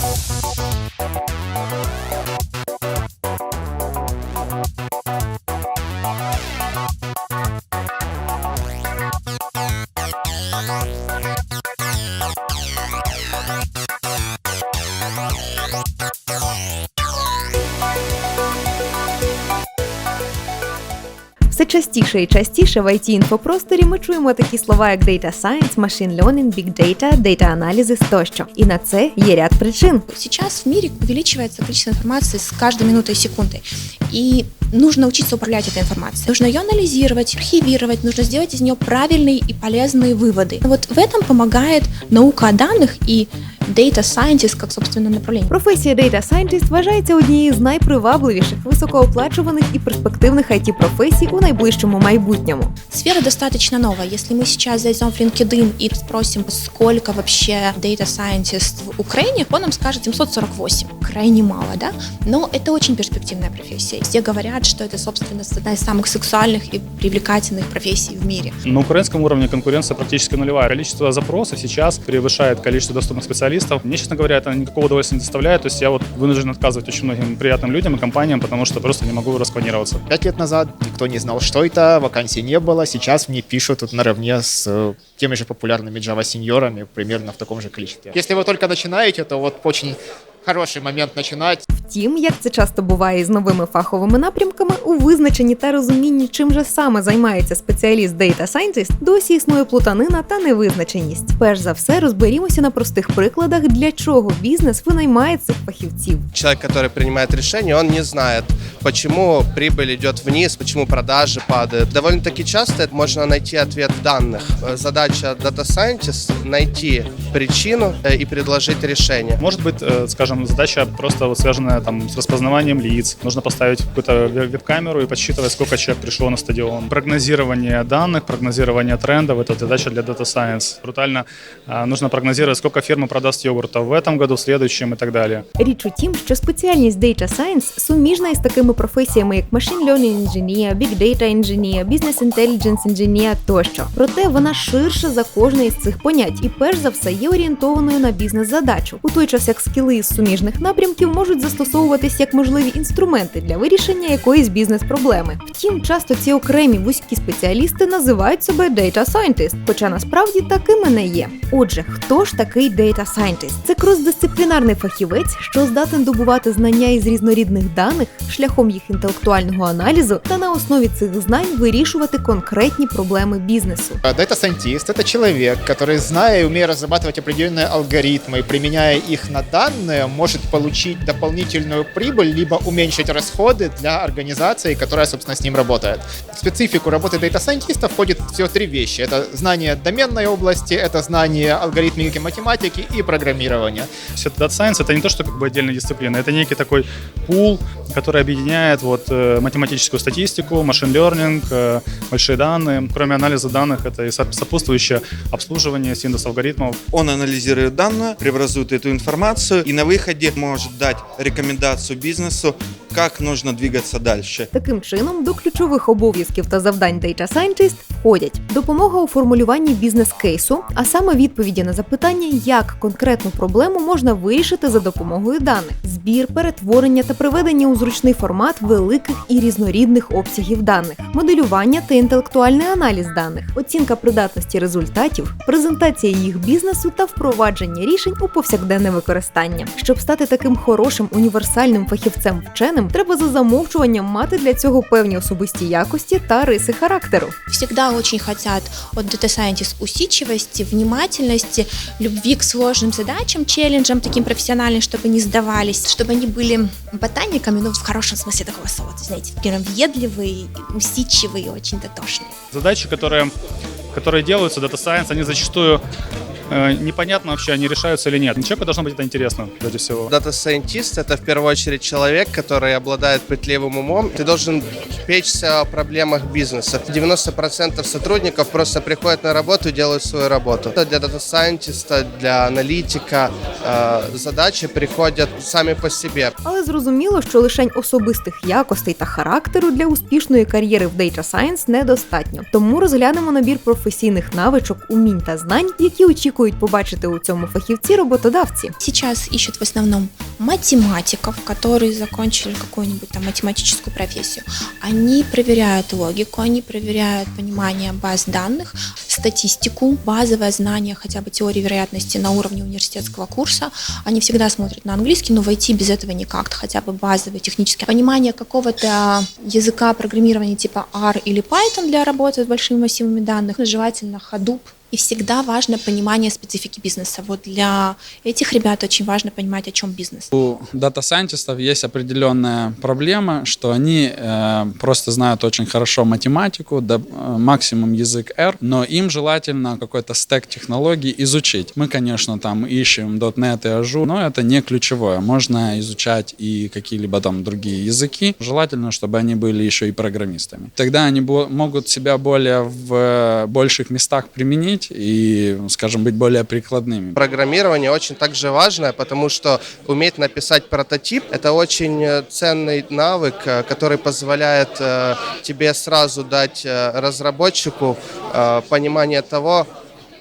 Bye. Все частіше і частіше в it інфопросторі ми чуємо такі слова, як Data Science, Machine Learning, Big Data, Data Analysis тощо. І на це є ряд причин. Сейчас в мире увеличивается количество информации с каждой минутой и секундой. И нужно учиться управлять этой информацией. Нужно ее анализировать, архивировать, нужно сделать из нее правильные и полезные выводы. Вот в этом помогает наука о данных и Data Scientist как, собственно, направление. Професія Data Scientist вважається однією з найпривабливіших, високооплачуваних і перспективних it професій у найближчому майбутньому. Сфера достаточно новая. Если мы сейчас зайдем в LinkedIn и спросим, сколько вообще Data Scientist в Украине, он нам скажет 748. Крайне мало, да? Но это очень перспективная профессия. Все говорят, что это, собственно, одна из самых сексуальных и привлекательных профессий в мире. На украинском уровне конкуренция практически нулевая. Количество запросов сейчас превышает количество доступных специалистов. Мне, честно говоря, это никакого удовольствия не доставляет. То есть я вот вынужден отказывать очень многим приятным людям и компаниям, потому что просто не могу распланироваться. Пять лет назад никто не знал, что это, вакансий не было. Сейчас в ней пишут вот наравне с э, теми же популярными Java-сеньорами примерно в таком же количестве. Если вы только начинаете, то вот очень хороший момент начинать. Втім, як це часто буває із новими фаховими напрямками, у визначенні та розумінні, чим же саме займається спеціаліст Data Scientist, досі існує плутанина та невизначеність. Перш за все, розберімося на простих прикладах, для чого бізнес винаймає цих фахівців. человек, который принимает решение, он не знает, почему прибыль идет вниз, почему продажи падают. Довольно-таки часто это можно найти ответ в данных. Э, Задача Data Scientist — найти причину э, и предложить решение. Может быть, э, скажем, задача просто вот связанная там с распознаванием лиц. Нужно поставить какую-то ве- веб-камеру и подсчитывать, сколько человек пришло на стадион. Прогнозирование данных, прогнозирование трендов – это задача для Data Science. Брутально а, нужно прогнозировать, сколько фирма продаст йогурта в этом году, в следующем и так далее. Річ у тім, що спеціальність Data Science суміжна із такими професіями, як Machine Learning Engineer, Big Data Engineer, Business Intelligence Engineer тощо. Проте вона ширша за кожне із цих понять і перш за все є орієнтованою на бізнес-задачу, у той час як скіли із суміжних напрямків можуть застосовуватись як можливі інструменти для вирішення якоїсь бізнес-проблеми. Втім, часто ці окремі вузькі спеціалісти називають себе Data Scientist, хоча насправді такими не є. Отже, хто ж такий Data Scientist? Це кросдисциплінарний фахівець, що здатен добувати знання із різнорідних даних шляхом їх інтелектуального аналізу та на основі цих знань вирішувати конкретні проблеми бізнесу. А Дата-сайентист — это человек, который, зная и умея разрабатывать определенные алгоритмы, и применяя их на данные, может получить дополнительную прибыль, либо уменьшить расходы для организации, которая, собственно, с ним работает. В специфику работы дата-сайентиста входит всего три вещи. Это знание доменной области, это знание алгоритмики математики и программирования. Все Data Science это не то, что как бы отдельная дисциплина, это некий такой пул, который объединяет вот э, математическую статистику, машин learning, э, большие данные. Кроме анализа данных, это и соп- сопутствующее обслуживание, синтез алгоритмов. Он анализирует данные, преобразует эту информацию и на выходе может дать рекомендацию бизнесу, как нужно двигаться дальше. Таким чином, до ключових обов'язків та завдань Data Scientist входять допомога у формулюванні бізнес-кейсу, а саме відповіді на запитання, як конкретну проблему можна вирішити за допомогою даних, збір, перетворення та приведення у зручний формат великих і різнорідних обсягів даних, моделювання та інтелектуальний аналіз даних, оцінка придатності результатів, презентація їх бізнесу та впровадження рішень у повсякденне використання. Щоб стати таким хорошим універсальним фахівцем вченим, треба за замовчуванням мати для цього певні особисті якості та риси характеру. Всегда очень хотят от Data Scientist усидчивости, внимательности, любви к сложным задачам, челленджам таким профессиональным, чтобы не сдавались, чтобы они были ботаниками, ну, в хорошем смысле такого слова, то есть, знаете, прям въедливые, усидчивые, очень дотошные. Задачи, которые, которые делаются, Data Science, они зачастую э, непонятно вообще, они решаются или нет. Человеку должно быть это интересно, прежде всего. Дата-сайентист — это в первую очередь человек, который обладает пытливым умом. Ты должен печься о проблемах бизнеса. 90% сотрудников просто приходят на работу и делают свою работу. Для дата-сайентиста, для аналитика э, задачи приходят сами по себе. Але зрозуміло, що лишень особистих якостей та характеру для успішної кар'єри в Data Science недостатньо. Тому розглянемо набір професійних навичок, умінь та знань, які очікують очікують побачити у цьому фахівці роботодавці? Сейчас ищут в основном математиков, которые закончили какую-нибудь там математическую профессию. Они проверяют логику, они проверяют понимание баз данных, статистику, базовое знание хотя бы теории вероятности на уровне университетского курса. Они всегда смотрят на английский, но войти без этого никак, хотя бы базовое техническое понимание какого-то языка программирования типа R или Python для работы с большими массивами данных, желательно Hadoop, И всегда важно понимание специфики бизнеса. Вот для этих ребят очень важно понимать, о чем бизнес. У дата-сайентистов есть определенная проблема, что они э, просто знают очень хорошо математику, да, э, максимум язык R, но им желательно какой-то стек технологий изучить. Мы, конечно, там ищем .NET и Azure, но это не ключевое. Можно изучать и какие-либо там другие языки. Желательно, чтобы они были еще и программистами. Тогда они могут себя более в э, больших местах применить и, скажем, быть более прикладными. Программирование очень также важное, потому что уметь написать прототип – это очень э, ценный навык, э, который позволяет э, тебе сразу дать э, разработчику э, понимание того,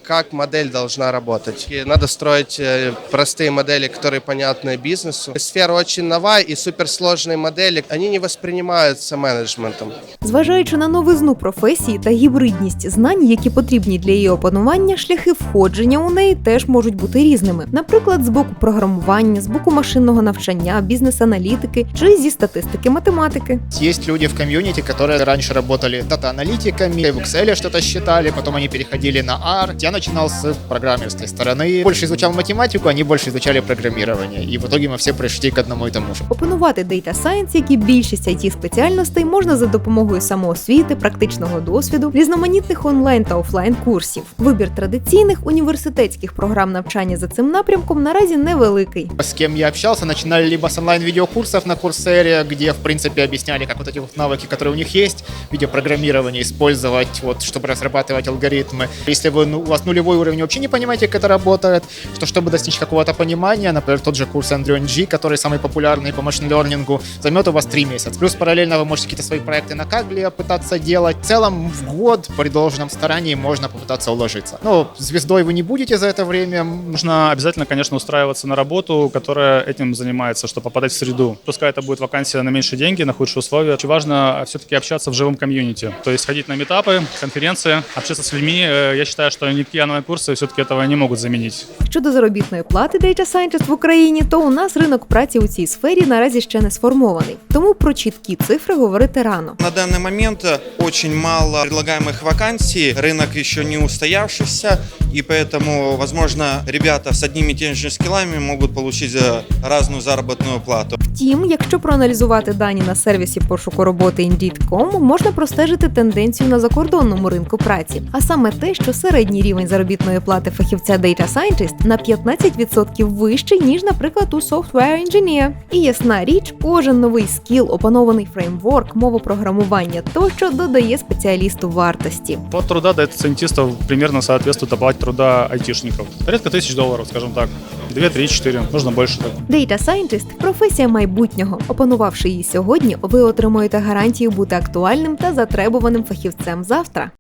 как модель должна работать. И надо строить э, простые модели, которые понятны бизнесу. Сфера очень новая, и суперсложные модели, они не воспринимаются менеджментом. Зважаючи на новизну професії та гібридність знань, які потрібні для її опанування, шляхи входження у неї теж можуть бути різними. Наприклад, з боку програмування, з боку машинного навчання, бізнес-аналітики чи зі статистики математики. Есть люди в комьюнити, которые раньше работали дата-аналитиками, в Excel что-то считали, потом они переходили на R. Я начинал с программерской стороны. Больше изучал математику, они больше изучали программирование. И в итоге мы все пришли к одному и тому же. Опанувати Data Science, як і більшість it спеціальностей, можна за допомогою самоосвіти, практичного досвіду, різноманітних онлайн та офлайн курсів. Вибір традиційних університетських програм навчання за цим напрямком наразі невеликий. С кем я общался, начинали либо с онлайн-видеокурсов на Курсере, где, в принципе, объясняли, как вот эти вот навыки, которые у них есть, в виде программирования, использовать, вот, чтобы разрабатывать алгоритмы. Если вы, ну, у вас нулевой уровень, вообще не понимаете, как это работает, то чтобы достичь какого-то понимания, например, тот же курс Andrew NG, который самый популярный по машин-лернингу, займет у вас три месяца. Плюс параллельно вы можете какие-то свои проекты на Кагле пытаться делать. В целом, в год при должном старании можно попытаться уложиться. Ну, звездой вы не будете за это время, Нужно обязательно, конечно, устраиваться на работу, которая этим занимается, чтобы попадать в среду. Пускай это будет вакансия на меньшие деньги, на худшие условия. Очень важно все-таки общаться в живом комьюнити. То есть ходить на метапы, конференции, общаться с людьми. Э, Я считаю, что никакие онлайн-курсы все-таки этого не могут заменить. Щодо заробітної плати Data Scientist в Україні, то у нас ринок праці у цій сфері наразі ще не сформований. Тому про чіткі цифри говорити рано. На данный момент э, очень мало предлагаемых вакансий, рынок еще не устоявшийся, и поэтому, возможно, ребята с одними и теми же скиллами могут получить э, разную заработную плату. Втім, якщо проаналізувати дані на сервісі пошуку роботи Indeed.com, можна простежити тенденцію на закордонному ринку праці, а саме те, що середній рівень заробітної плати фахівця Data Scientist на 15% вищий, ніж, наприклад, у Software Engineer. І ясна річ, кожен новий скіл, опанований фреймворк, мовопрограмування тощо додає спеціалісту вартості. Плата труда до сайентистов примерно соответствует оплате труда айтишников. Порядка тысяч долларов, скажем так. 2, 3, 4, нужно больше так. Data Scientist – професія майбутнього. Опанувавши її сьогодні, ви отримуєте гарантію бути актуальним та затребуваним фахівцем завтра.